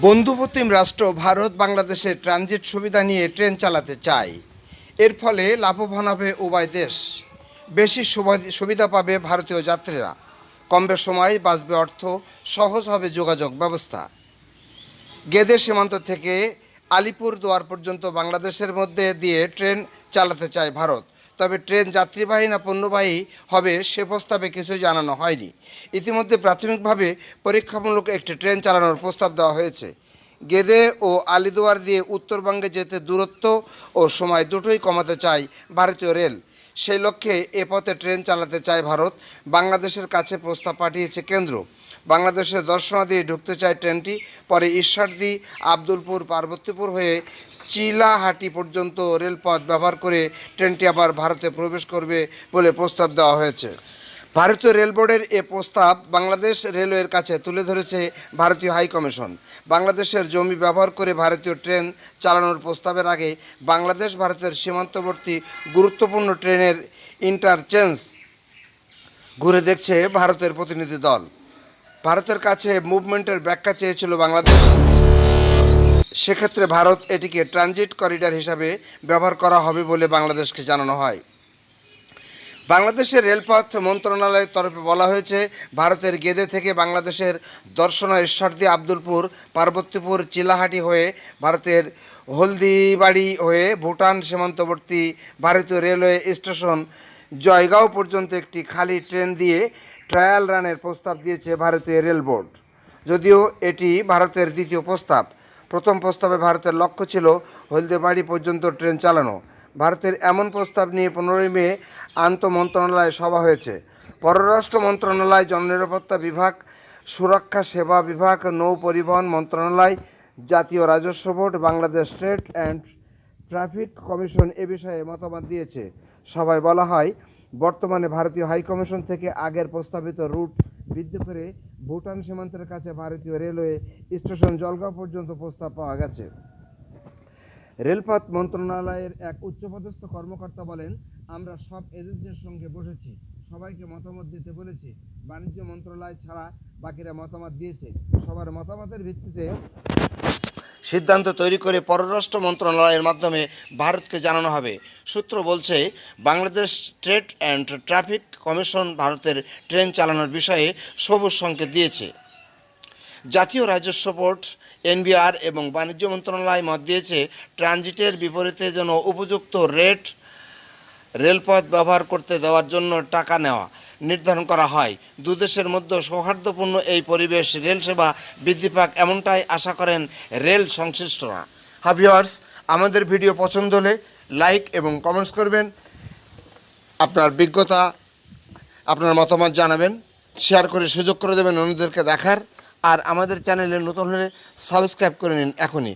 বন্ধুপ্রতিম রাষ্ট্র ভারত বাংলাদেশে ট্রানজিট সুবিধা নিয়ে ট্রেন চালাতে চায়। এর ফলে লাভবান হবে উভয় দেশ। বেশি সুবা- সুবিধা পাবে ভারতীয় যাত্রীরা। কমবে সময়, বাঁচবে অর্থ, সহজ হবে যোগাযোগ ব্যবস্থা। গেদে সীমান্ত থেকে আলিপুর দুয়ার পর্যন্ত বাংলাদেশের মধ্যে দিয়ে ট্রেন চালাতে চায় ভারত। তবে ট্রেন, যাত্রীবাহী না পণ্যবাহী হবে সে প্রস্তাবে কিছুই জানানো হয়নি। ইতিমধ্যে প্রাথমিকভাবে পরীক্ষামূলক একটি ট্রেন চালানোর প্রস্তাব দেওয়া হয়েছে। গেদে ও আলিদুয়ার দিয়ে উত্তরবঙ্গে যেতে দূরত্ব ও সময় দুটোই কমাতে চায় ভারতীয় রেল। সেই লক্ষ্যে এ পথে ট্রেন চালাতে চায় ভারত। বাংলাদেশের কাছে প্রস্তাব পাঠিয়েছে কেন্দ্র। বাংলাদেশের দর্শনা দিয়ে ঢুকতে চায় ট্রেনটি। পরে ঈশ্বরদী, আব্দুলপুর, পার্বতীপুর হয়ে চিলাহাটি পর্যন্ত রেলপথ ব্যবহার করে ট্রেনটি আবার ভারতে প্রবেশ করবে বলে প্রস্তাব দেওয়া হয়েছে। ভারতীয় রেল বোর্ডের এ প্রস্তাব বাংলাদেশ রেলওয়ের কাছে তুলে ধরেছে ভারতীয় হাই কমিশন। বাংলাদেশের জমি ব্যবহার করে ভারতীয় ট্রেন চালানোর প্রস্তাবের আগে বাংলাদেশ ভারতের সীমান্তবর্তী গুরুত্বপূর্ণ ট্রেনের ইন্টারচেঞ্জ ঘুরে দেখছে ভারতের প্রতিনিধি দল। ভারতের কাছে মুভমেন্টের ব্যাখ্যা চেয়েছিল বাংলাদেশ। সেক্ষেত্রে ভারত এটিকে ট্রানজিট করিডর হিসাবে ব্যবহার করা হবে বলে বাংলাদেশকে জানানো হয়। বাংলাদেশের রেলপথ মন্ত্রণালয়ের তরফে বলা হয়েছে, ভারতের গেদে থেকে বাংলাদেশের দর্শনা ঈশ্বরদী আব্দুলপুর, পার্বতীপুর, চিলাহাটি হয়ে ভারতের হলদিবাড়ি হয়ে ভুটান সীমান্তবর্তী ভারতীয় রেলওয়ে স্টেশন জয়গাঁও পর্যন্ত একটি খালি ট্রেন দিয়ে ট্রায়াল রানের প্রস্তাব দিয়েছে ভারতীয় রেল বোর্ড। যদিও এটি ভারতের দ্বিতীয় প্রস্তাব। প্রথম প্রস্তাবে ভারতের লক্ষ্য ছিল হলদিবাড়ি পর্যন্ত ট্রেন চালানো। ভারতের এমন প্রস্তাব নিয়ে পনেরোই মে আন্ত মন্ত্রণালয়ে সভা হয়েছে। পররাষ্ট্র মন্ত্রণালয়, জননিরাপত্তা বিভাগ, সুরক্ষা সেবা বিভাগ, নৌ পরিবহন মন্ত্রণালয়, জাতীয় রাজস্ব board, Bangladesh state and traffic commission এ বিষয়ে মতামত দিয়েছে। সভায় বলা হয়, বর্তমানে ভারতীয় হাইকমিশন থেকে আগের প্রস্তাবিত রুট বৃদ্ধি করে ভুটান সীমান্তের কাছে ভারতীয় রেলওয়ে স্টেশন জলগাঁও পর্যন্ত প্রস্তাব পাওয়া গেছে। রেলপথ মন্ত্রণালয়ের এক উচ্চপদস্থ কর্মকর্তা বলেন, আমরা সব এজেন্সির সঙ্গে বসেছি। সবাইকে মতামত দিতে বলেছি। বাণিজ্য মন্ত্রণালয় ছাড়া বাকিরা মতামত দিয়েছে। সবার মতামতের ভিত্তিতে সিদ্ধান্ত তৈরি করে পররাষ্ট্র মন্ত্রণালয়ের মাধ্যমে ভারতকে জানানো হবে। সূত্র বলছে, Bangladesh trade and traffic commission ভারতের ট্রেন চালানোর বিষয়ে সবুজ সংকেত দিয়েছে। জাতীয় রাজস্ব বোর্ড, এনবিআর এবং বাণিজ্য মন্ত্রণালয় মত দিয়েছে, ট্রানজিটের বিপরীতে যেন উপযুক্ত রেট রেলপথ ব্যবহার করতে দেওয়ার জন্য টাকা নেওয়া। নির্ধারণ করা হয়। দুদেশের মধ্যে সৌহার্দ্যপূর্ণ এই পরিবেশ রেল সেবা বৃদ্ধি পাক এমনটাই আশা করেন রেল সংশ্লিষ্টরা। হাভিয়ার্স আমাদের ভিডিও পছন্দ হলে লাইক এবং কমেন্টস করবেন। আপনার বিজ্ঞতা, আপনার মতামত জানাবেন। শেয়ার করে সুযোগ করে দেবেন অন্যদেরকে দেখার। আর আমাদের চ্যানেলে নতুন হলে সাবস্ক্রাইব করে নিন এখনই।